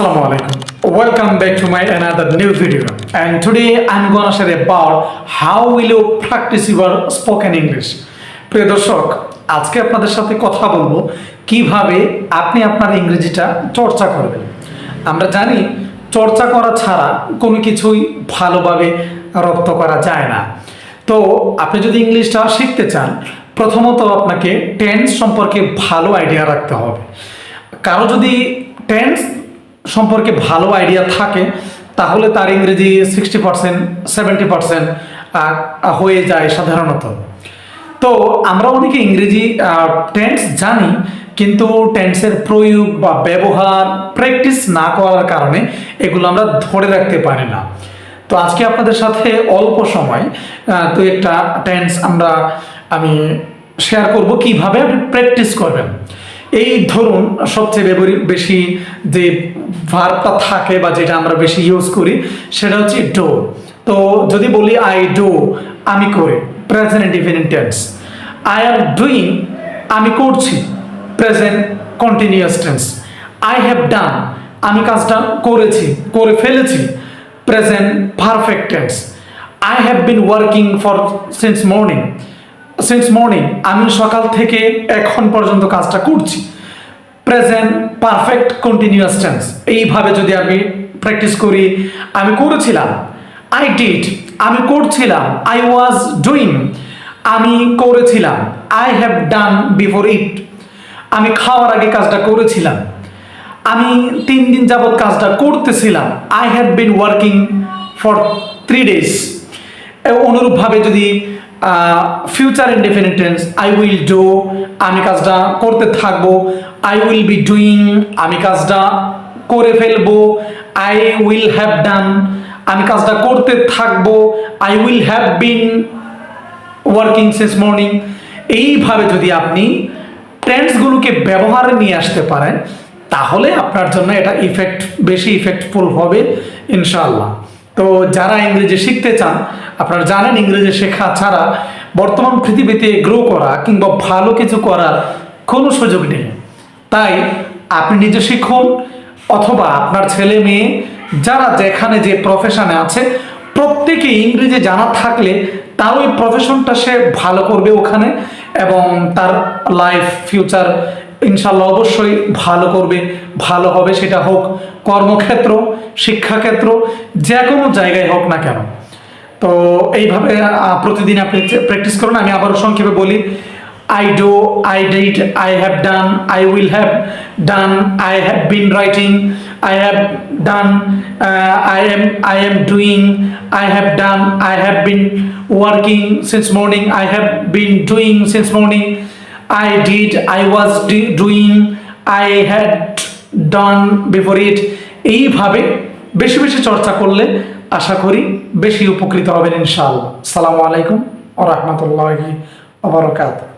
Assalamu alaikum. Welcome back to my another new video. And today I'm gonna share about how will you practice your spoken English. প্রিয় দর্শক, আজকে আপনাদের সাথে কথা বলব কীভাবে আপনি আপনার ইংরেজিটা চর্চা করবেন আমরা জানি চর্চা করা ছাড়া কোনো কিছুই ভালোভাবে রপ্ত করা যায় না তো আপনি যদি ইংলিশটা শিখতে চান, প্রথমত আপনাকে টেন্স সম্পর্কে ভালো আইডিয়া রাখতে হবে কারও যদি টেন্স সম্পর্কে ভালো আইডিয়া থাকে, তাহলে তার ইংরেজি সিক্সটি পার্সেন্ট সেভেন্টি পার্সেন্ট হয়ে যায় সাধারণত। তো আমরা অনেকে ইংরেজি টেন্স জানি, কিন্তু টেন্সের প্রয়োগ বা ব্যবহার প্র্যাকটিস না করার কারণে এগুলো আমরা ধরে রাখতে পারি না। তো আজকে আপনাদের সাথে অল্প সময় দু একটা টেন্স আমরা আমি শেয়ার করব, কীভাবে আপনি প্র্যাকটিস করবেন। এই ধরুন সবচেয়ে বেশি যে ভার্বটা থাকে বা যেটা আমরা বেশি ইউজ করি, সেটা হচ্ছে ডো তো যদি বলি আই ডো আমি করি present definite tense I are doing আমি করছি present continuous tense I have done আমি কাজটা করেছি, করে ফেলেছি present perfect tense I have been working for since morning since morning আমি সকাল থেকে এখন পর্যন্ত কাজটা করছি। প্রেজেন্ট পারফেক্ট কন্টিনিউয়াস টেন্স এইভাবে যদি আমি প্র্যাকটিস করি, আমি করেছিলাম। আই ডিড আমি করছিলাম। আই ওয়াজ ডুইং আমি করেছিলাম। I have done before eat আমি খাওয়ার আগে কাজটা করেছিলাম। আমি তিন দিন যাবৎ কাজটা করতেছিলাম। I have been working for three days অনুরূপভাবে যদি future indefinite tense I will do আমি কাজটা করতে থাকব আই উইল বি ডুইং আমি কাজটা করে ফেলব আই উইল হ্যাভ ডান আমি কাজটা করতে থাকব I will have been working since morning এইভাবে যদি আপনি ট্রেন্ডসগুলোকে ব্যবহারে নিয়ে আসতে পারেন, তাহলে আপনার জন্য এটা ইফেক্ট বেশি ইফেক্টফুল হবে, ইনশাআল্লাহ। তো যারা ইংরেজি শিখতে চান, আপনারা জানেন ইংরেজি শেখা ছাড়া বর্তমান পৃথিবীতে গ্রো করা কিংবা ভালো কিছু করার কোনো সুযোগ নেই। তাই আপনি নিজে শিখুন অথবা আপনার ছেলে মেয়ে যারা যেখানে যে প্রফেশনে আছে, প্রত্যেকে ইংরেজি জানা থাকলে তার ওই প্রফেশনটা সে ভালো করবে ওখানে এবং তার লাইফ ফিউচার ইনশাল্লাহ অবশ্যই ভালো করবে, ভালো হবে সেটা হোক কর্মক্ষেত্র, শিক্ষাক্ষেত্র, যে কোনো জায়গায় হোক না কেন। তো এইভাবে প্রতিদিন আপনি প্র্যাকটিস করুন। আমি আবারও সংক্ষেপে বলি I do I did I have done I will have done I have been writing I have done I am I am doing I have done I have been working since morning I have been doing since morning I did, I was doing I had done before it. এইভাবে বেশি বেশি চর্চা করলে আশা করি বেশি উপকৃত হবেন ইনশাআল্লাহ। সালামু আলাইকুম ও রহমতুল্লাহি ওবরাকাতুহু